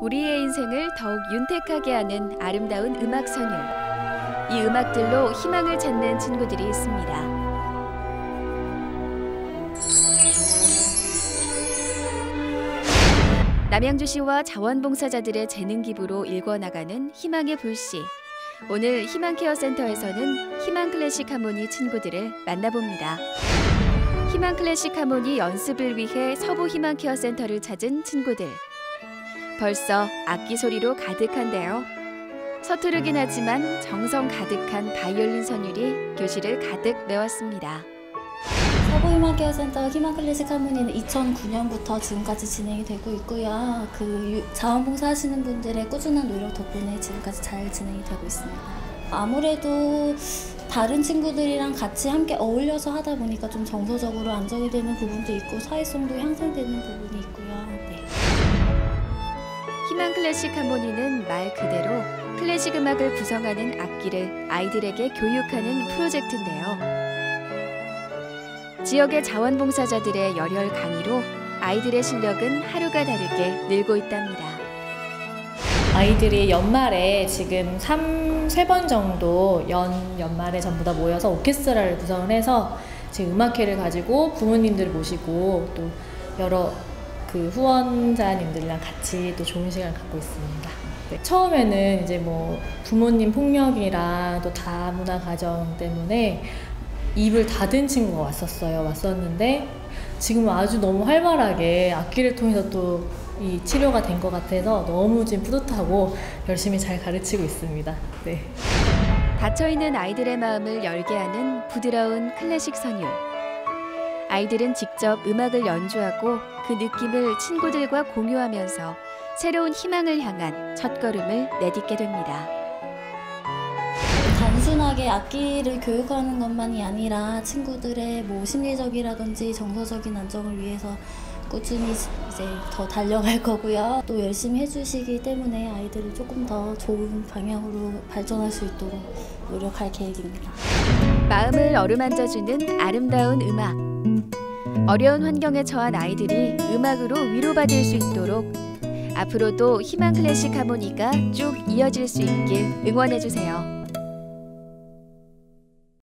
우리의 인생을 더욱 윤택하게 하는 아름다운 음악 선율. 이 음악들로 희망을 찾는 친구들이 있습니다. 남양주시와 자원봉사자들의 재능 기부로 일궈나가는 희망의 불씨. 오늘 희망케어센터에서는 희망클래식 하모니 친구들을 만나봅니다. 희망클래식 하모니 연습을 위해 서부 희망케어센터를 찾은 친구들. 벌써 악기 소리로 가득한데요. 서투르긴 하지만 정성 가득한 바이올린 선율이 교실을 가득 메웠습니다. 서부희망케어센터 희망클래식 하모니는 2009년부터 지금까지 진행이 되고 있고요. 그 자원봉사 하시는 분들의 꾸준한 노력 덕분에 지금까지 잘 진행이 되고 있습니다. 아무래도 다른 친구들이랑 같이 함께 어울려서 하다 보니까 좀 정서적으로 안정이 되는 부분도 있고 사회성도 향상되는 부분이 있고요. 네. 희망 클래식 하모니는 말 그대로 클래식 음악을 구성하는 악기를 아이들에게 교육하는 프로젝트인데요. 지역의 자원봉사자들의 열혈 강의로 아이들의 실력은 하루가 다르게 늘고 있답니다. 아이들이 연말에 지금 3, 3번 정도 연, 연말에 전부 다 모여서 오케스트라를 구성을 해서 지금 음악회를 가지고 부모님들 모시고 또 여러 그 후원자님들이랑 같이 또 좋은 시간을 갖고 있습니다. 네, 처음에는 이제 뭐 부모님 폭력이랑 또 다문화 가정 때문에 입을 닫은 친구가 왔었어요. 왔었는데 지금 아주 너무 활발하게 악기를 통해서 또 이 치료가 된 것 같아서 너무 지금 뿌듯하고 열심히 잘 가르치고 있습니다. 네. 닫혀있는 아이들의 마음을 열게 하는 부드러운 클래식 선율. 아이들은 직접 음악을 연주하고 그 느낌을 친구들과 공유하면서 새로운 희망을 향한 첫걸음을 내딛게 됩니다. 단순하게 악기를 교육하는 것만이 아니라 친구들의 뭐 심리적이라든지 정서적인 안정을 위해서 꾸준히 이제 더 달려갈 거고요. 또 열심히 해주시기 때문에 아이들을 조금 더 좋은 방향으로 발전할 수 있도록 노력할 계획입니다. 마음을 어루만져주는 아름다운 음악. 어려운 환경에 처한 아이들이 음악으로 위로받을 수 있도록 앞으로도 희망 클래식 하모니가 쭉 이어질 수 있길 응원해주세요.